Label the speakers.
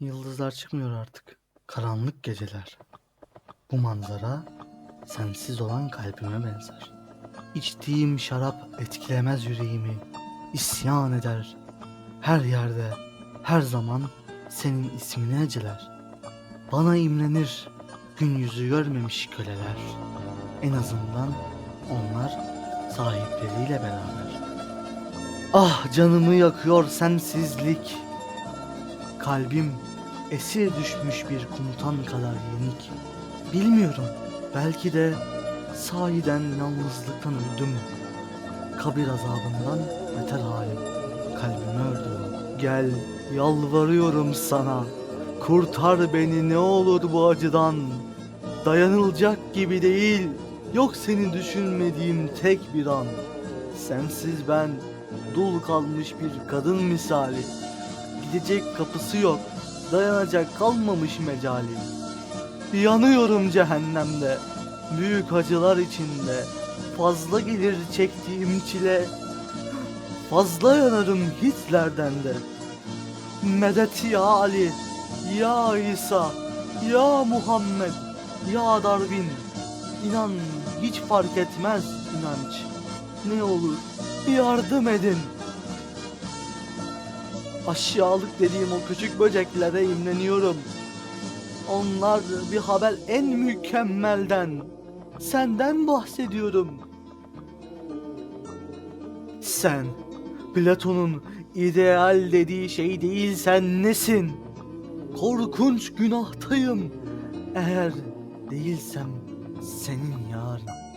Speaker 1: Yıldızlar çıkmıyor artık. Karanlık geceler. Bu manzara sensiz olan kalbime benzer. İçtiğim şarap etkilemez yüreğimi. İsyan eder. Her yerde, her zaman senin ismini eceler. Bana imrenir gün yüzü görmemiş köleler. En azından onlar sahipleriyle beraber. Ah canımı yakıyor sensizlik. Kalbim esir düşmüş bir komutan kadar yenik. Bilmiyorum belki de sahiden yalnızlıktan öldüm. Kabir azabından beter halim kalbimi ördü. Gel yalvarıyorum sana. Kurtar beni ne olur bu acıdan. Dayanılacak gibi değil. Yok seni düşünmediğim tek bir an. Sensiz ben dul kalmış bir kadın misali. Gidecek kapısı yok. Dayanacak kalmamış mecali. Yanıyorum cehennemde. Büyük acılar içinde. Fazla gelir çektiğim çile. Fazla yanarım Hitler'den de. Medet ya Ali, ya İsa, ya Muhammed, ya Darwin. İnan hiç fark etmez inanç. Ne olur yardım edin. Aşağılık dediğim o küçük böceklere imreniyorum. Onlar bir haber en mükemmelden. Senden bahsediyorum. Sen Platon'un ideal dediği şey değilsen nesin? Korkunç günahtayım. Eğer değilsem senin yarın.